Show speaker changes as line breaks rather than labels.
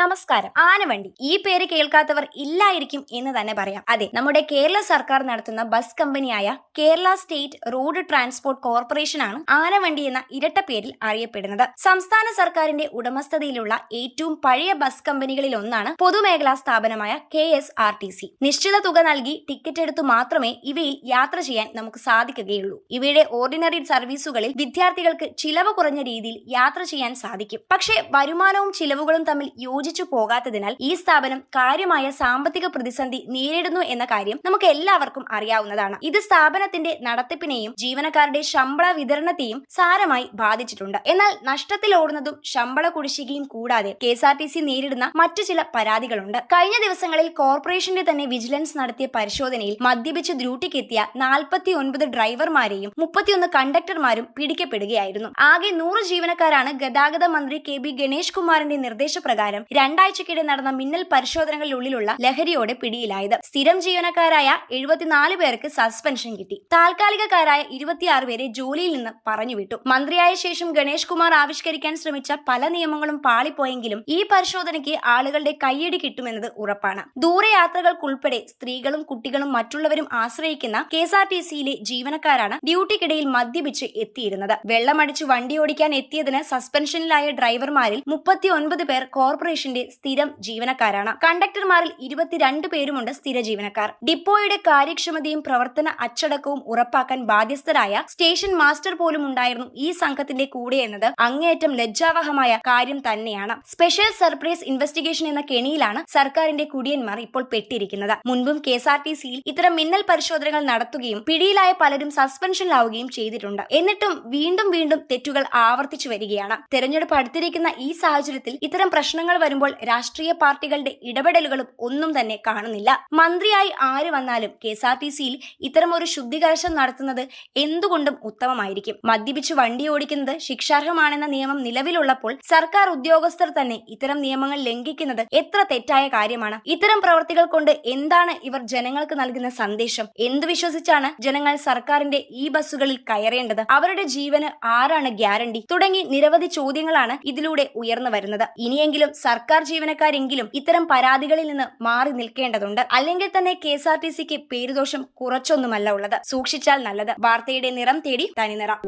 നമസ്കാരം. ആനവണ്ടി. ഈ പേര് കേൾക്കാത്തവർ ഇല്ലായിരിക്കും എന്ന് തന്നെ പറയാം. അതെ നമ്മുടെ കേരള സർക്കാർ നടത്തുന്ന ബസ് കമ്പനിയായ Kerala state road transport corporation ആണ് ആനവണ്ടി എന്ന ഇരട്ട പേരിൽ അറിയപ്പെടുന്നത്. സംസ്ഥാന സർക്കാരിന്റെ ഉടമസ്ഥതയിലുള്ള ഏറ്റവും പഴയ ബസ് കമ്പനികളിൽ ഒന്നാണ് പൊതുമേഖലാ സ്ഥാപനമായ K S R T C. നിശ്ചിത തുക നൽകി ടിക്കറ്റ് എടുത്തു മാത്രമേ ഇവയിൽ യാത്ര ചെയ്യാൻ നമുക്ക് സാധിക്കുകയുള്ളൂ. ഇവയുടെ ഓർഡിനറി സർവീസുകളിൽ വിദ്യാർത്ഥികൾക്ക് ചിലവ് കുറഞ്ഞ രീതിയിൽ യാത്ര ചെയ്യാൻ സാധിക്കും. പക്ഷേ വരുമാനവും ചിലവുകളും തമ്മിൽ യോജിച്ചു പോകാത്തതിനാൽ ഈ സ്ഥാപനം കാര്യമായ സാമ്പത്തിക പ്രതിസന്ധി നേരിടുന്നു എന്ന കാര്യം നമുക്ക് എല്ലാവർക്കും അറിയാവുന്നതാണ്. ഇത് സ്ഥാപനത്തിന്റെ നടത്തിപ്പിനെയും ജീവനക്കാരുടെ ശമ്പള വിതരണത്തെയും സാരമായി ബാധിച്ചിട്ടുണ്ട്. എന്നാൽ നഷ്ടത്തിലോടുന്നതും ശമ്പള കുടിശ്ശികയും കൂടാതെ K S R T C നേരിടുന്ന മറ്റു ചില പരാതികളുണ്ട്. കഴിഞ്ഞ ദിവസങ്ങളിൽ കോർപ്പറേഷന്റെ തന്നെ വിജിലൻസ് നടത്തിയ പരിശോധനയിൽ മദ്യപിച്ച് ഡ്യൂട്ടിക്കെത്തിയ നാൽപ്പത്തി ഒൻപത് ഡ്രൈവർമാരെയും മുപ്പത്തിയൊന്ന് കണ്ടക്ടർമാരും പിടിക്കപ്പെടുകയായിരുന്നു. ആകെ നൂറ് ജീവനക്കാരാണ് ഗതാഗത മന്ത്രി കെ ബി ഗണേഷ് കുമാറിന്റെ നിർദ്ദേശപ്രകാരം രണ്ടാഴ്ചക്കിടെ നടന്ന മിന്നൽ പരിശോധനകളിലുള്ളിലുള്ള ലഹരിയോടെ പിടിയിലായത്. സ്ഥിരം ജീവനക്കാരായ എഴുപത്തിനാല് പേർക്ക് സസ്പെൻഷൻ കിട്ടി. താൽക്കാലികക്കാരായ ഇരുപത്തിയാറ് പേരെ ജോലിയിൽ നിന്ന് പറഞ്ഞുവിട്ടു മന്ത്രിയായ ശേഷം ഗണേഷ് കുമാർ ആവിഷ്കരിക്കാൻ ശ്രമിച്ച പല നിയമങ്ങളും പാളിപ്പോയെങ്കിലും ഈ പരിശോധനയ്ക്ക് ആളുകളുടെ കയ്യടി കിട്ടുമെന്നത് ഉറപ്പാണ്. ദൂരയാത്രകൾക്കുൾപ്പെടെ സ്ത്രീകളും കുട്ടികളും മറ്റുള്ളവരും ആശ്രയിക്കുന്ന കെ എസ് ആർ ടി സിയിലെ ജീവനക്കാരാണ് ഡ്യൂട്ടിക്കിടയിൽ മദ്യപിച്ച് എത്തിയിരുന്നത്. വെള്ളമടിച്ച് വണ്ടി ഓടിക്കാൻ എത്തിയതിന് സസ്പെൻഷനിലായ ഡ്രൈവർമാരിൽ മുപ്പത്തി പേർ പേർ കോർപ്പറേഷന്റെ സ്ഥിരം ജീവനക്കാരാണ്. കണ്ടക്ടർമാരിൽ ഇരുപത്തിരണ്ട് പേരുമുണ്ട് സ്ഥിര ജീവനക്കാർ. ഡിപ്പോയുടെ കാര്യക്ഷമതയും പ്രവർത്തന അച്ചടക്കവും ഉറപ്പാക്കാൻ ബാധ്യസ്ഥരായ സ്റ്റേഷൻ മാസ്റ്റർ പോലും ഉണ്ടായിരുന്നു ഈ സംഘത്തിന്റെ കൂടെ എന്നത്. അങ്ങേയറ്റം ലജ്ജാവഹമായ കാര്യം തന്നെയാണ്. സ്പെഷ്യൽ സർപ്രൈസ് ഇൻവെസ്റ്റിഗേഷൻ എന്ന കെണിയിലാണ് സർക്കാരിന്റെ കുടിയന്മാർ ഇപ്പോൾ പെട്ടിരിക്കുന്നത്. മുൻപും കെ എസ് ആർ ടി സിയിൽ ഇത്തരം മിന്നൽ പരിശോധനകൾ നടത്തുകയും പിടിയിലായ പലരും സസ്പെൻഷനിലാവുകയും ചെയ്തിട്ടുണ്ട്. എന്നിട്ടും വീണ്ടും വീണ്ടും തെറ്റുകൾ ആവർത്തിച്ചു വരികയാണ്. തെരഞ്ഞെടുപ്പ് അടുത്തിരിക്കുന്ന ഈ സാഹചര്യത്തിൽ ഇത്തരം പ്രശ്നങ്ങൾ വരുമ്പോൾ രാഷ്ട്രീയ പാർട്ടികളുടെ ഇടപെടലുകളും ഒന്നും തന്നെ കാണുന്നില്ല. മന്ത്രിയായി ആര് വന്നാലും കെ എസ് ആർ ടി സിയിൽ ഇത്തരമൊരു ശുദ്ധീകരണം നടത്തുന്നത് എന്തുകൊണ്ടും ഉത്തമമായിരിക്കും. മദ്യപിച്ച് വണ്ടി ഓടിക്കുന്നത് ശിക്ഷാർഹമാണെന്ന നിയമം നിലവിലുള്ളപ്പോൾ സർക്കാർ ഉദ്യോഗസ്ഥർ തന്നെ ഇത്തരം നിയമങ്ങൾ ലംഘിക്കുന്നത് എത്ര തെറ്റായ കാര്യമാണ്. ഇത്തരം പ്രവർത്തികൾ കൊണ്ട് എന്താണ് ഇവർ ജനങ്ങൾക്ക് നൽകുന്ന സന്ദേശം? എന്ത് വിശ്വസിച്ചാണ് ജനങ്ങൾ സർക്കാരിന്റെ ഈ ബസ്സുകളിൽ കയറേണ്ടത്? അവരുടെ ജീവന് ആരാണ് ഗ്യാരണ്ടി? തുടങ്ങി നിരവധി ചോദ്യങ്ങളാണ് ഇതിലൂടെ ഉയർന്നു വരുന്നത്. ഇനിയെങ്കിലും സർക്കാർ ജീവനക്കാരെങ്കിലും ഇത്തരം പരാതികളിൽ നിന്ന് മാറി നിൽക്കേണ്ടതുണ്ട്. അല്ലെങ്കിൽ തന്നെ കെ എസ് ആർ ടി സിക്ക് പേരുദോഷം കുറച്ചൊന്നുമല്ല ഉള്ളത്. സൂക്ഷിച്ചാൽ നല്ലത്. വാർത്തയുടെ നിറം തേടി തനിനിറം.